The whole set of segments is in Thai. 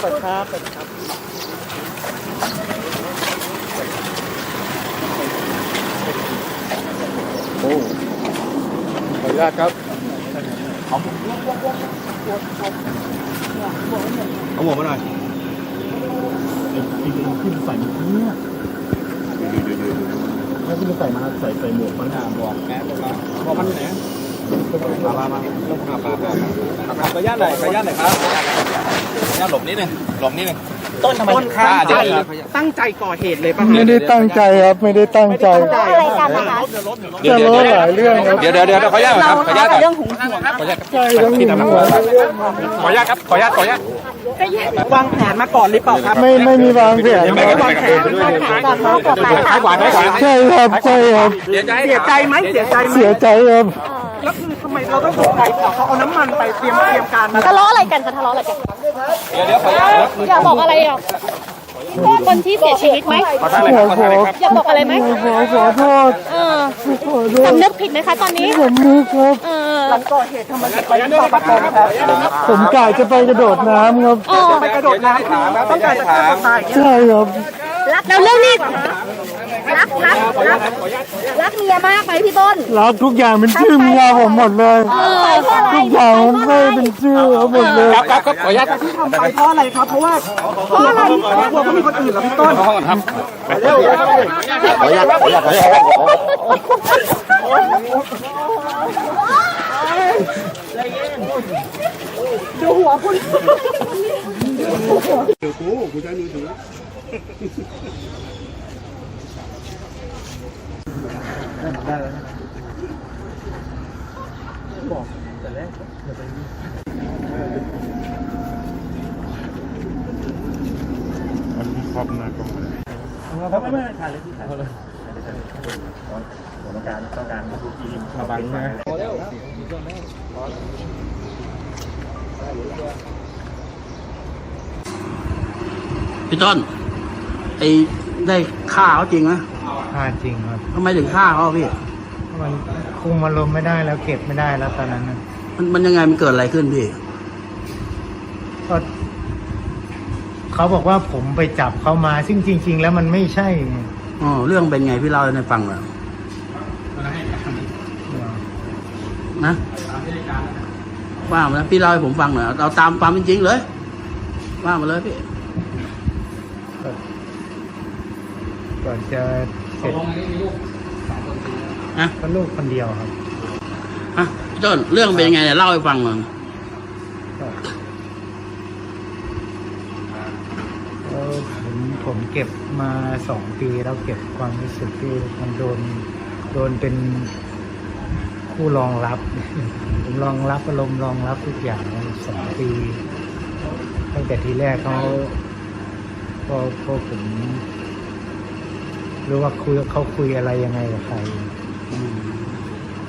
เปิดครับเปิดครับโอ้ขออนุญาตครับเอาหมวกมาหน่อยขึ้นใส่เนี่ยแล้วขึ้นใส่มาใส่ใส่หมวกมันอะบอกแม่บอกบอกมันไหน มามามาขออนุญาตหน่อยขออนุญาตหน่อยครับเนี่ยหลบนิดนึงหลบนิดนึงต้นทำไมอ่าเดี๋ยวตั้งใจก่อเหตุเลยป่ะไม่ได้ตั้งใจครับไม่ได้ตั้งใจอะไรกันนะคะเดี๋ยวจะเดี๋ยวหลายเรื่องครับเดี๋ยวเดี๋ยวเดี๋ยวขออนุญาตก่อนครับขออนุญาตก่อนเรื่องหงหวงขออนุญาตใช่ต้องหึงหวงขออนุญาตครับขออนุญาตขออนุญาตวางแผนมาก่อนหรือเปล่าครับ ไม่ไม่มีวางแผนไม่ครับวางแผนก่อนเขากฎหมายซ้ายขวาซ้ายขวาใช่ครับใช่ครับเดี๋ยวจะให้เสียใจไหมเสียใจไหมเสียใจครับ แล้วคือทำไมเราต้องสงสัยเขาเอาน้ำมันไปเตรียมเตรียมการมาทะเลาะอะไรกันคะทะเลาะอะไรกันเดี๋ยวเดี๋ยวขออนุญาตครับอยากบอกอะไรอะโทษคนที่เสียชีวิตไหมขอทางเลยครับขอทางเลยครับอยากบอกอะไรไหมขอขอโทษเออขอโทษสำนึกผิดไหมคะตอนนี้ผมนึกครับเออหลังก่อเหตุทำไมถึงไปที่ปปปครับผมกะจะไปกระโดดน้ำครับอ๋อไปกระโดดน้ำต้องการจะฆ่าตัวตายอย่างเงี้ยใช่ครับ แล้วเรื่องนี้รักรักรักรักเมียมากไหมพี่ต้นรับทุกอย่างเป็นชื่อเมียผมหมดเลยเออเพราะอะไรทุกอย่างผมให้เป็นชื่อเขาหมดเลยครับครับครับขออนุญาตครับที่ทำไปเพราะอะไรครับ เพราะว่าเพราะอะไรครอบครัวเขามีคนอื่นเหรอพี่ต้นเข้าห้องก่อนครับขออนุญาตขออนุญาตขออนุญาต พี่ต้น ไอ้ได้ฆ่าเขาจริงไหมฆ่าจริงครับทำไมถึงฆ่าเขาพี่มันคุมอารมณ์ไม่ได้แล้วเก็บไม่ได้แล้วตอนนั้นน่ะมันมันยังไงมันเกิดอะไรขึ้นพี่ก็เขาบอกว่าผมไปจับเขามา ซึ่งจริง ๆ แล้วมันไม่ใช่ไงอ๋อเรื่องเป็นไงพี่เล่าให้ฟังหน่อยนะว่ามาแล้วพี่เล่าให้ผมฟังหน่อยเอาตามความเป็นจริงเลย ว่ามาเลยพี่ ก่อนจะเสร็จนะก็ลูกคนเดียวครับอะพี่ต้นเรื่องเป็นยังไงเนี่ยเล่าให้ฟังหน่อยก็เอ่อผมผมเก็บมาสองปีแล้วเก็บความรู้สึกที่มันโดนโดนเป็นผู้รองรับ ผมรองรับอารมณ์รองรับทุกอย่างมาสองปีตั้งแต่ทีแรกเขาพอพอผม รู้ว่าคุยเขาคุยอะไรยังไงกับใครอืม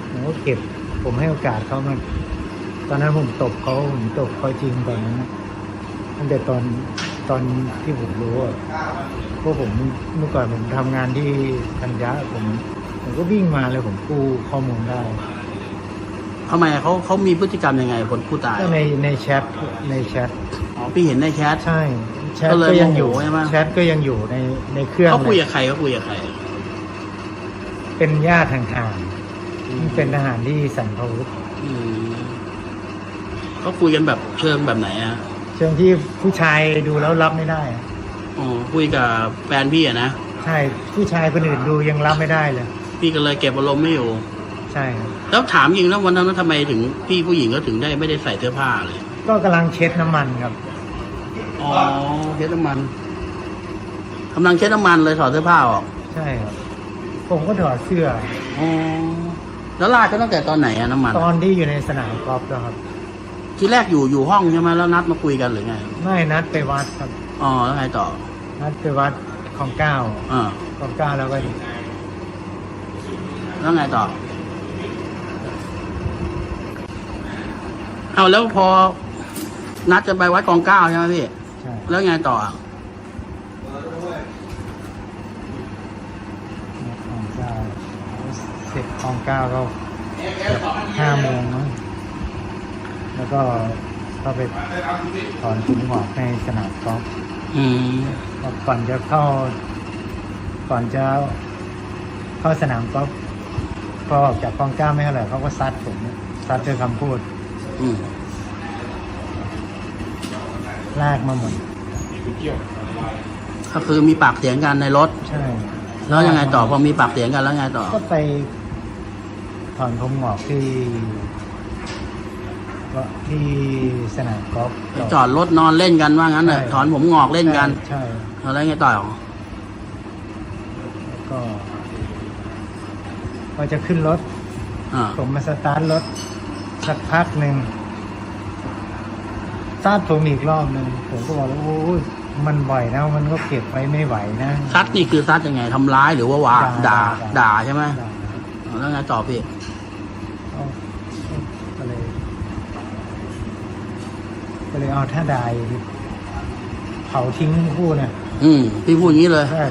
ผมก็เก็บ ผมให้โอกาสเขามาตอนนั้นผมตบเขาผมตบเขาจริงตอนนั้นนะตั้งแต่ตอนตอนที่ผมรู้อะเพราะผมเมื่อก่อนผมทำงานที่ธัญญาผม ผมก็วิ่งมาเลยผมกู้ข้อมูลได้ทำไมเขาเขามีพฤติกรรมยังไงคนผู้ตายก็ในในแชทในแชทอ๋อพี่เห็นในแชทใช่ แชทก็เลยก็ยังอยู่โมโหใช่ไหม แชทก็ยังอยู่ในในเครื่องเขาคุยเลยกับใครเขาคุยกับใครเป็นญาติห่างๆเป็นทหารที่สันพวุฒิอืมเขาคุยกันแบบเชิงแบบไหนอะเชิงที่ผู้ชายดูแล้วรับไม่ได้อะอ๋อคุยกับแฟนพี่อะนะใช่ผู้ชายคนอื่นดูยังรับไม่ได้เลย พี่ก็เลยเก็บอารมณ์ไม่อยู่ ใช่ครับแล้วถามจริงแล้ววันนั้นทำไมถึงพี่ผู้หญิงก็ถึงได้ไม่ได้ใส่เสื้อผ้าเลย ก็กำลังเช็ดน้ำมันครับ อ๋อ เช็ดน้ำมันกำลังเช็ดน้ำมันเลยถอดเสื้อผ้าออกใช่ครับ ผมก็ถอดเสื้อ อ๋อแล้วลาดก็ตั้งแต่ตอนไหนอะน้ำมันตอนที่อยู่ในสนามกอล์ฟแล้วครับ ทีแรกอยู่อยู่ห้องใช่ไหมแล้วนัดมาคุยกันหรือไงไม่นัดไปวัดครับ อ๋อแล้วไงต่อนัดไปวัดของเก้าอ่าของเก้าแล้วก็แล้วไงต่อเอาแล้วพอนัดจะไปวัดกองเก้าใช่ไหมพี่ใช่ แล้วไงต่ออะนัดของเก้าเสร็จของเก้าก็ห้าโมงมั้งแล้วก็ก็ไปถอนถุงหอกในสนามกอล์ฟอืมก่อนจะเข้า ก่อนจะเข้าสนามกอล์ฟพอออกจากกองเก้าไม่เท่าไหร่เขาก็ซัดผมซัดด้วยคำพูดอืม ลากมาหมด ก็คือมีปากเสียงกันในรถ ใช่แล้วยังไงต่อพอมีปากเสียงกันแล้วไงต่อ ก็ไปถอนผมหงอกที่ก็ที่สนามกอล์ฟจอดรถนอนเล่นกันว่างั้นเถอะใช่ถอนผมงอกเล่นกัน ใช่แล้วไงต่อก็พอจะขึ้นรถอ่าผมมาสตาร์ทรถสักพักหนึ่ง ซาดผมอีกรอบหนึ่งผมก็บอกว่าโอ้ยมันบ่อยนะมันก็เก็บไว้ไม่ไหวนะซัดนี่คือซัดยังไงทำร้ายหรือว่าว่าด่าด่าด่าใช่ไหมด่าอ่าแล้วไงต่อพี่เอาก็เลยก็เลยเอาถ้าได้เผาทิ้งทั้งคู่เนี่ยอืมพี่พูดอย่างนี้เลยใช่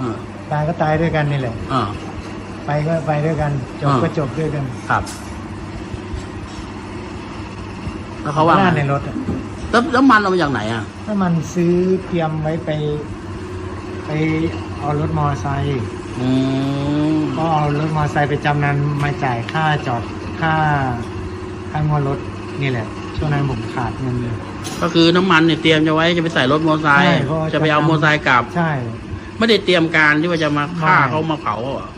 อ่าตายก็ตายด้วยกันนี่แหละอ่าไปก็ไปด้วยกัน จบอ่าก็จบด้วยกัน ครับ แล้วเขาว่าลาดไง ในรถอะ แล้วแล้วมันเอามาจากไหนอะ ถ้ามันซื้อเตรียมไว้ไป ไปเอารถมอไซค์อืมก็เอารถมอไซค์ไปจำนันมาจ่ายค่าจอดค่าค่างวดรถนี่แหละ ช่วงนั้นผมขาดเงินเลยก็คือน้ำมันเนี่ยเตรียมจะไว้จะไปใส่รถมอเตอร์ไซค์ใช่เพราะว่าจะไปเอามอเตอร์ไซค์กลับ ใช่ ไม่ได้เตรียมการที่ว่าจะมาฆ่าไม่ เขามาเผาเหรอ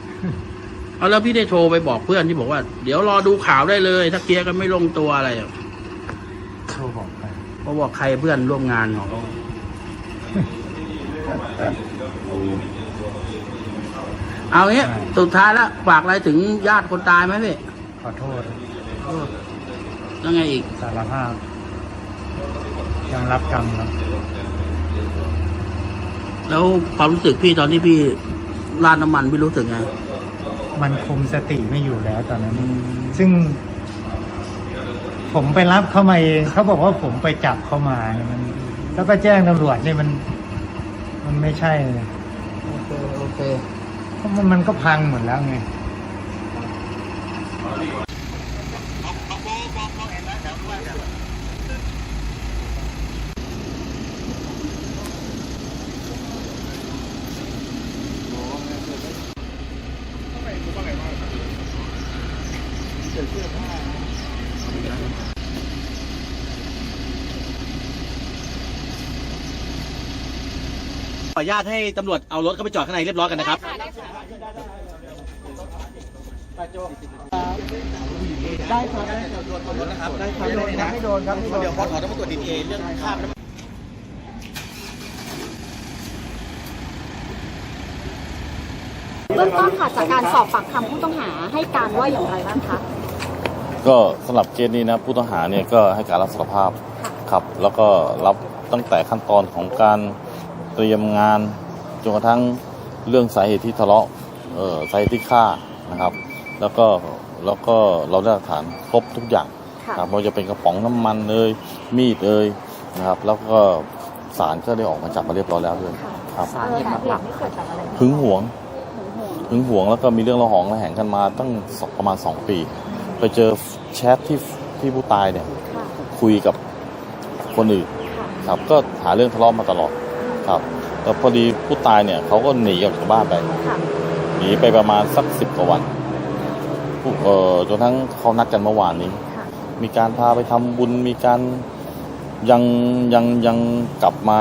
เอาแล้วพี่ได้โทรไปบอกเพื่อนที่บอกว่า เดี๋ยวรอดูข่าวได้เลย ถ้าเคลียร์กันไม่ลงตัวอะไรอะโทรบอก ไปเขาบอกใครเพื่อนร่วมงานของเขาเอางี้สุดท้ายแล้วฝากอะไรถึงญาติคนตายไหมพี่ขอโทษแล้วไงอีกสารภาพยอมรับกรรมครับ แล้วความรู้สึกพี่ตอนที่พี่ราดน้ำมันพี่รู้สึกไง มันคุมสติไม่อยู่แล้วตอนนั้น ซึ่ง ผมไปรับเข้ามาเองเขาบอกว่าผมไปจับเข้ามาเนี่ยมัน แล้วก็แจ้งตำรวจเนี่ยมัน มันไม่ใช่เลยโอเคโอเค เพราะมันมันก็พังหมดแล้วไง ออนุญาตให้ตำรวจเอารถเข้าไปจอดข้างในเรียบร้อยกันนะครับ ได้ครับได้ครับโดนนะครับได้ครับไม่โดนครับไม่โดน เดี๋ยวพอถอต้องมาตรวจดีเอเรื่องคราบน้ำเบื้องต้นค่ะจากการสอบปากคำผู้ต้องหาให้การว่าอย่างไรบ้างคะก็สำหรับเคสนี้นะผู้ต้องหาเนี่ยก็ให้การรับสารภาพครับ แล้วก็รับตั้งแต่ขั้นตอนของการ เตรียมงานจนกระทั่งเรื่องสาเหตุที่ทะเลาะเอ่อสาเหตุที่ฆ่านะครับ แล้วก็แล้วก็เราได้หลักฐานครบทุกอย่างค่ะครับไม่ว่าจะเป็นกระป๋องน้ำมันเอ่ยมีดเอ่ยนะครับ แล้วก็ศาลก็ได้ออกมาจับมาเรียบร้อยแล้วด้วยครับสาเหตุหลักๆนี่เกิดจากอะไรหึงหวงหึงหวงแล้วก็มีเรื่องระหองระแหงกันมาตั้งสองประมาณ 2 ปี ไปเจอแชทที่ที่ผู้ตายเนี่ยค่ะคุยกับคนอื่นค่ะครับก็หาเรื่องทะเลาะมาตลอด ครับแต่พอดีผู้ตายเนี่ยเขาก็หนีออกจากบ้านไป ค่ะหนีไปประมาณสักสิบกว่าวันผู้เอ่อจนทั้งเขานัดกันเมื่อวานนี้ ค่ะมีการพาไปทำบุญมีการยังยังยังกลับมา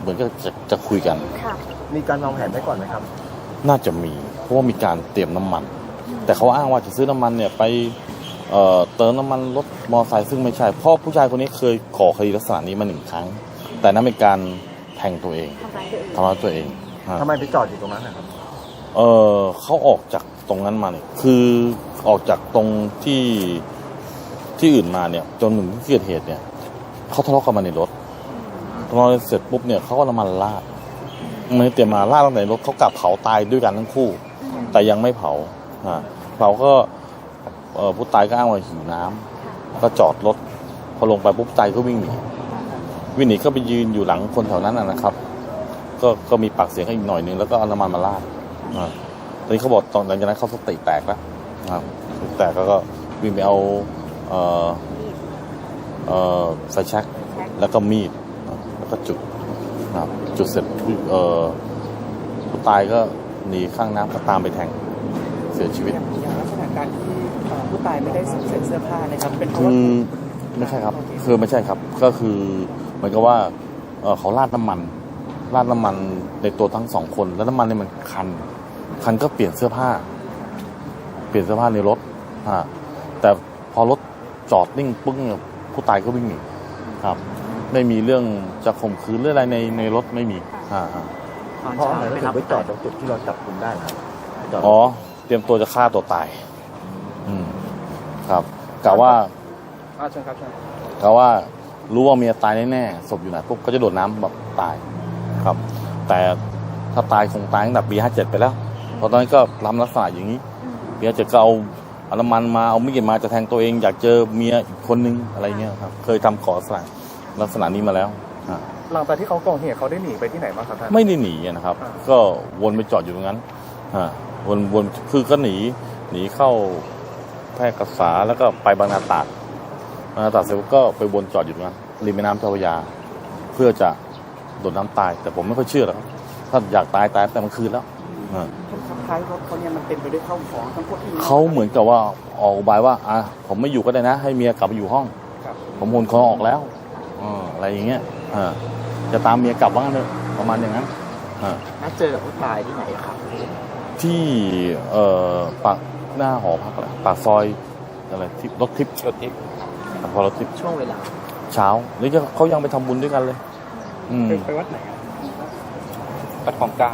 เหมือนกับจะจะคุยกัน ค่ะมีการวางแผนไว้ก่อนไหมครับ น่าจะมี เพราะว่ามีการเตรียมน้ำมัน แต่เขาอ้างว่าจะซื้อน้ำมันเนี่ยไปเอ่อเติมน้ำมันรถมอเตอร์ไซค์ซึ่งไม่ใช่เพราะผู้ชายคนนี้เคยก่อคดีลักษณะนี้มาหนึ่งครั้ง แต่นั่นเป็นการแทงตัวเองทำร้ายตัวเองทำร้ายตัวเองฮะ ทำไมไปจอดอยู่ตรงนั้นนะครับ เออเขาออกจากตรงนั้นมาเนี่ยคือออกจากตรงที่ที่อื่นมาเนี่ย จนถึงที่เกิดเหตุเนี่ยเขาทะเลาะกันมาในรถทะเลาะเสร็จปุ๊บเนี่ยเขาก็น้ำมันราดมันเตรียมมาราดตั้งแต่ในรถเขากลับเผาตายด้วยกันทั้งคู่ แต่ยังไม่เผาอ่าเผาก็เอ่อผู้ตายก็อ้างว่าหิวน้ำก็จอดรถพอลงไปปุ๊บตายก็วิ่งหนี วิ่งหนีก็ไปยืนอยู่หลังคนแถวนั้นนะนะครับ ก็ก็มีปากเสียงกันอีกหน่อยนึงแล้วก็เอาน้ำมันมาราดอ่าตอนนี้เขาบอกตอนหลังจากนั้นเขาสติแตกแล้วนะครับสติแตกแล้วก็วิ่งไปเอาเอ่อเอ่อไฟแช็กแล้วก็มีดแล้วก็จุดนะครับจุดเสร็จเอ่อผู้ตายก็หนีข้างน้ำก็ตามไปแทงเสียชีวิตอย่างลักษณะการที่ผู้ตายไม่ได้สวมใส่เสื้อผ้านะครับเป็นเพราะคืว่าอไม่ใช่ครับคือไม่ใช่ครับ ก็คือเห มือนกับว่าเอ่อเขาราดน้ำมัน ราดน้ำมันในตัวทั้งสองคน แล้วน้ำมันเนี่ยมันคัน คันก็เปลี่ยนเสื้อผ้า เปลี่ยนเสื้อผ้าในรถอ่าแต่พอรถจอดนิ่งปึ้งเนี่ยผู้ตายก็วิ่งหนีครับ ไม่มีเรื่องจะข่มขืนหรืออะไรในในรถไม่มีอ่าอ่าเพราะอะไรถึงไปจอดตรงจุดที่เราจับกุมได้ครับจอดอ๋อ เตรียมตัวจะฆ่าตัวตาย อืม ครับกะว่าอ่าเชิญครับเชิญกะว่า รู้ว่าเมียตายแน่ๆศพอยู่ไหนปุ๊บก็จะโดดน้ำแบบตายครับ แต่ถ้าตายคงตายตั้งแต่ปีห้าเจ็ดไปแล้ว เพราะตอนนั้นก็ทำลักษณะอย่างนี้ปีห้าเจ็ดก็เอาเอาน้ำมันมาเอามีดมาจะแทงตัวเอง อยากเจอเมียอีกคนนึงอะไรเงี้ยครับ เคยทำขอลักษณะลักษณะนี้มาแล้วอ่าหลังจากที่เขาก่อเหตุเขาได้หนีไปที่ไหนบ้างครับท่านไม่ได้หนีอะนะครับ ก็วนไปจอดอยู่ตรงนั้นอ่าวนวนคือก็หนีหนีเข้าแพร่กษาแล้วก็ไปบางนาตราดบางนา ตราดเสร็จก็ไปวนจอดอยู่ตรงนั้นริมแม่น้ำเจ้าพระยา เพื่อจะโดดน้ำตาย แต่ผมไม่ค่อยเชื่อหรอกครับถ้าอยากตายตายแต่มันคืนแล้วอ่าท้ายรถเขาเนี่ยมันเต็มไปด้วยข้าวของทั้งพวกที่เขาเหมือนกับว่าออกอุบายว่าอะผมไม่อยู่ก็ได้นะ ให้เมียกลับไปอยู่ห้องครับผมโอนคนออกแล้วอ่าอะไรอย่างเงี้ยอ่าจะตามเมียกลับบ้างเถอะประมาณอย่างนั้นอ่านัดเจอกับผู้ตายที่ไหนครับ ที่เอ่อปากหน้าหอพักอะไรปากซอยอะไรทิพย์รถทิพย์รถทิพ ย์พอรถทิพย์ช่วงเวลาเช้าหรือจะเขายังไปทำบุญด้วยกันเลย อืมไปวัดไหนครับวัดของเก้า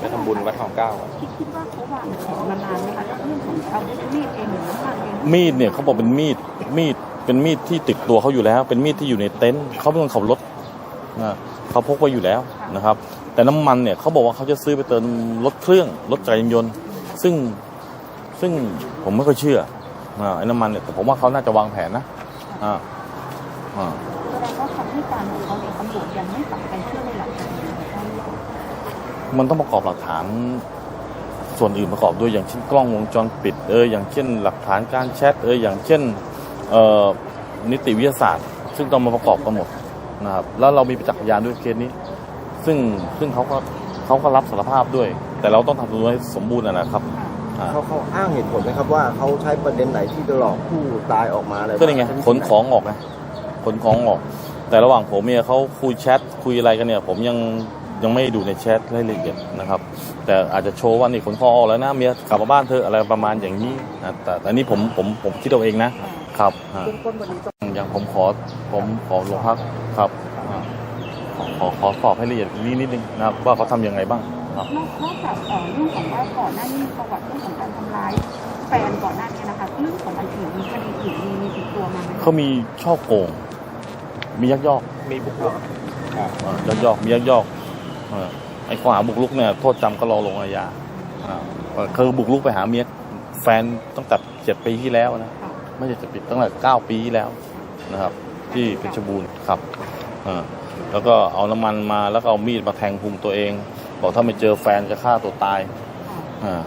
ไปทำบุญวัดของเก้าคิดคิดว่าเขาวางของมานานไหมคะเรื่องของอาวุธมีดเองหรือน้ำมันเองมีดเนี่ยเขาบอกเป็นมีดมีดเป็นมีดที่ติดตัวเขาอยู่แล้ว เป็นมีดที่อยู่ในเต็นท์เขาเป็นคนขับรถนะเขาพกไว้อยู่แล้วนะครับ แต่น้ำมันเนี่ยเขาบอกว่าเขาจะซื้อไปเติมรถเครื่องรถจักรยานยนต์ ซึ่งซึ่งผมไม่ค่อยเชื่อ อ่าไอ้น้ำมันเนี่ยแต่ผมว่าเขาน่าจะวางแผนนะอ่าอ่าแสดงว่าคำให้การของเขาเนี่ยตำรวจยังไม่ปักใจเชื่อในหลักฐานใช่ไหมคะมันต้องประกอบหลักฐานส่วนอื่นประกอบด้วยอย่างเช่นกล้องวงจรปิดเอออย่างเช่น หลักฐานการแชทเอออย่างเช่นเอ่อนิติวิทยาศาสตร์ ซึ่งต้องมาประกอบกันหมดนะครับแล้วเรามีประจักษ์พยานด้วยเคสนี้ ซึ่งซึ่งเขาก็เขาก็รับสารภาพด้วย แต่เราต้องทำตัวให้สมบูรณ์นะนะครับ อ่า เขาเขาอ้างเหตุผลไหมครับว่าเขาใช้ประเด็นไหนที่จะหลอกผู้ตายออกมาอะไรก็นี่ไงขนของออกไงขนของออก แต่ระหว่างผมเนี่ยเขาคุยแชทคุยอะไรกันเนี่ย ผมยังยังไม่ดูในแชทรายละเอียดนะครับ แต่อาจจะโชว์ว่านี่ขนของออกแล้วนะเมียกลับมาบ้านเธอะอะไรประมาณอย่างนี้นะแต่แต่อันนี้ผมผมผมคิดเอาเองนะครับอ่าเบื้องต้นวันนี้จะอย่างผมขอผมขอลงพักครับอ่าขอขอขอสอบให้ละเอียดอีกนิดนิดนึงนะครับว่าเขาทำยังไงบ้าง ครับนอกนอกจากเอ่อเรื่องของว่าก่อนหน้านี้มีประวัติเรื่องของการทำร้ายแฟนก่อนหน้านี้นะคะเรื่องของอันอื่นมีคดีอื่นมีมีติดตัวมาไหมเขามีช่อโกง มียักยอกมีบุกรุกอ่ายักยอกมียักยอกเออไอ้ข้อหาบุกรุกเนี่ยโทษจำก็รอลงอาญาอ่าคือบุกรุกไปหาเมียแฟนตั้งแต่เจ็ดปีที่แล้วนะไม่ใช่เจ็ดปีตั้งแต่เก้าปีที่แล้วนะครับ ที่เพชรบูรณ์ครับอ่าแล้วก็เอาน้ำมันมาแล้วก็เอามีดมาแทงพุงตัวเอง บอกถ้าไม่เจอแฟนจะฆ่าตัวตายอ่า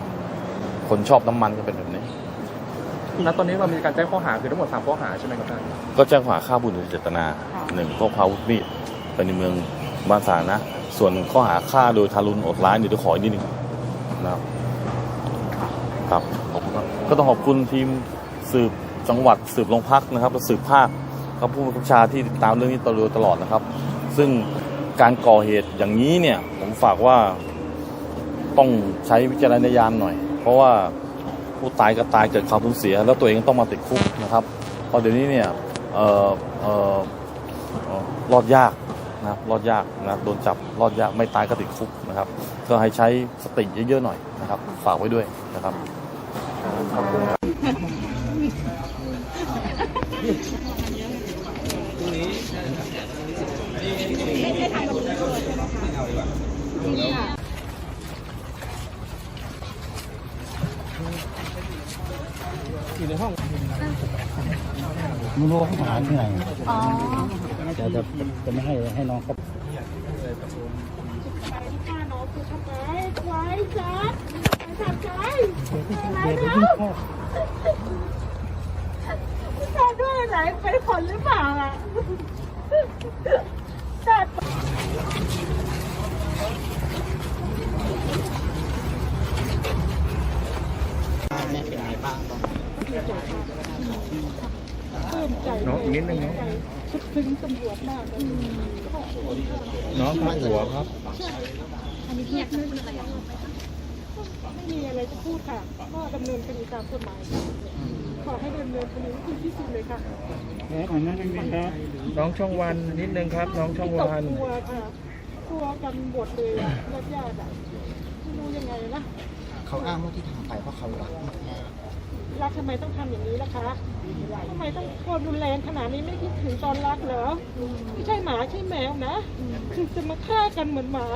คนชอบน้ำมันก็เป็นแบบนี้ ณตอนนี้เรามีการแจ้งข้อหาคือทั้งหมดสามข้อหาใช่ไหมครับท่านก็แจ้งข้อหาฆ่าผู้อื่นโดยเจตนาหนึ่งพกพาอาวุธมีดไปในเมืองบ้านสาธารณะส่วนข้อหาฆ่าโดยทารุณโอดร้ายเดี๋ยวขออีกนิดนึงนะครับครับขอบคุณครับก็ต้องขอบคุณทีมสืบจังหวัดสืบโรงพักนะครับและสืบภาคครับผู้บังคับบัญชาที่ติดตามเรื่องนี้ตลอดตลอดนะครับ ซึ่ง การก่อเหตุอย่างนี้เนี่ย ผมฝากว่าต้องใช้วิจารณญาณหน่อย เพราะว่าผู้ตายก็ตายเกิดความสูญเสีย แล้วตัวเองต้องมาติดคุกนะครับเพราะเดี๋ยวนี้เนี่ยเออเออเอ่อรอดยากนะครับรอดยากนะโดนจับรอดยากไม่ตายก็ติดคุกนะครับ ก็ให้ใช้สติเยอะๆหน่อยนะครับ ฝากไว้ด้วยนะครับ ไม่รู้ว่าเขาหาที่ไหนอ๋อจะจะจะไม่ให้ให้น้องเขาไทำด้วยอะไรเป็นผลหรือเปล่าอะ แต่น้องอีกนิดนึงเนาะซึ้งตำรวจมากเลยน้องพักหัวครับอันนี้เงียบ ไม่มีอะไรไม่มีอะไรจะพูดค่ะ ก็ดำเนินคดีตามกฎหมายค่ะขอให้ดำเนินคดีให้ถึงที่สุดเลยค่ะน้องช่องวันนิดนึงครับ น้องช่องตกวันกลัวค่ะกลัวกันหมดเลยอะญาติญาติๆอะไม่รู้ยังไงนะเขาอ้างว่าที่ทำไปเพราะเขารักมากรักทำไมต้องทำอย่างนี้ล่ะคะทำไมต้องโกนรุนแรงขนาดนี้ไม่คิดถึงตอนรักเหรอไม่ใช่หมาใช่แมวนะ คือจะมาฆ่ากันเหมือนหมา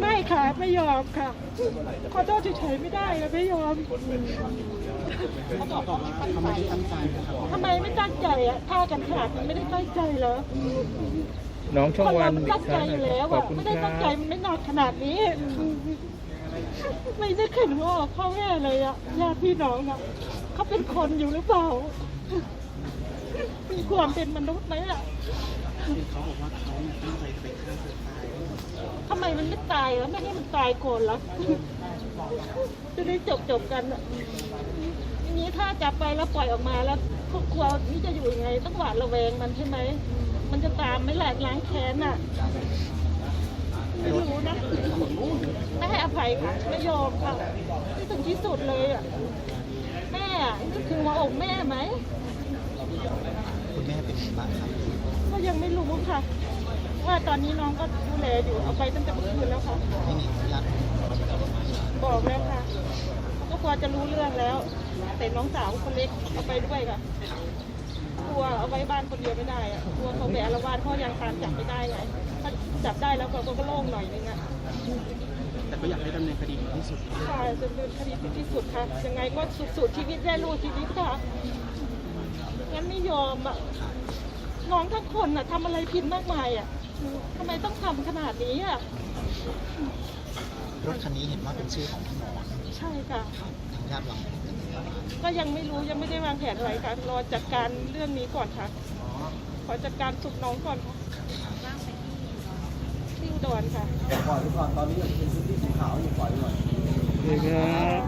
ไม่ค่ะไม่ยอมค่ะขอโทษเฉยๆไม่ได้เลยไม่ยอมทำไมไม่ตั้งใจอะฆ่ากันขนาดนี้ไม่ได้ตั้งใจเหรอน้องช่องคนวัเรานมันอีตั้กงคใจรั้งอยู่นะแล้วขอบอะคุณไม่คได้รัตั้งใจบ มันไม่นานขนาดนี้ ไม่ได้เข็นหัวออกพ่อแม่เลยอะญาติพี่น้องอะเขาเป็นคนอยู่หรือเปล่า มีความเป็นมนุษย์ไหมอะ เขาบอกว่าเขาตั้งใจไปฆ่าตัวตายทำไมมันไม่ตายแล้วไม่ให้มันตายก่อนล่ะจะได้จบจบๆกันอะทีนี้ถ้าจับไปแล้วปล่อยออกมาแล้วครอบครัวนี่จะอยู่ยังไงต้องหวาดระแวงมันใช่ไหมมันจะตามไหม่แหละล้างแค้นอะไม่รู้นะไม่ให้อภัยค่ะไม่ยอมค่ะที่ถึงที่สุดเลยอะแม่อะนึกถึงหัวอกแม่ไหมคุณแม่เป็นไงบ้างครับ ก็ยังไม่รู้ค่ะ ว่าตอนนี้น้องก็ดูแลอยู่เอาไปตั้งแต่เมื่อคืนแล้วค่ะไม่มีญาติบอกแล้วค่ะก็พอจะรู้เรื่องแล้ว แต่น้องสาวคนเล็กเอาไปด้วยค่ะกลัวเอาไว้บ้านคนเดียวไม่ได้อะกลัวเขาแบกละวาดเขายังตามจับไม่ได้ไงถ้าจับได้แล้วเขาก็โล่งหน่อยนึงอะแต่ก็อยากให้ดำเนินคดีถึงที่สุดค่ะดำเนินคดีถึงที่สุดค่ะ ยังไงก็สุดๆชีวิตได้ลูกชีวิตค่ะงั้นไม่ยอมอะ น้องทั้งคนอะทำอะไรผิดมากมายอะทำไมต้องทำขนาดนี้อะรถคันนี้เห็นว่าเป็นชื่อของพี่หมอใช่ค่ะทางญาติเราก็ยังไม่รู้ยังไม่ได้วางแผนอะไรค่ะรอจัดการเรื่องนี้ก่อนค่ะขอจัดการสุกน้องก่อนค่ะที่อุดรค่ะปล่อยไปก่อนตอนนี้ยังเป็นพื้นที่สีขาวอยู่ปล่อยไปก่อน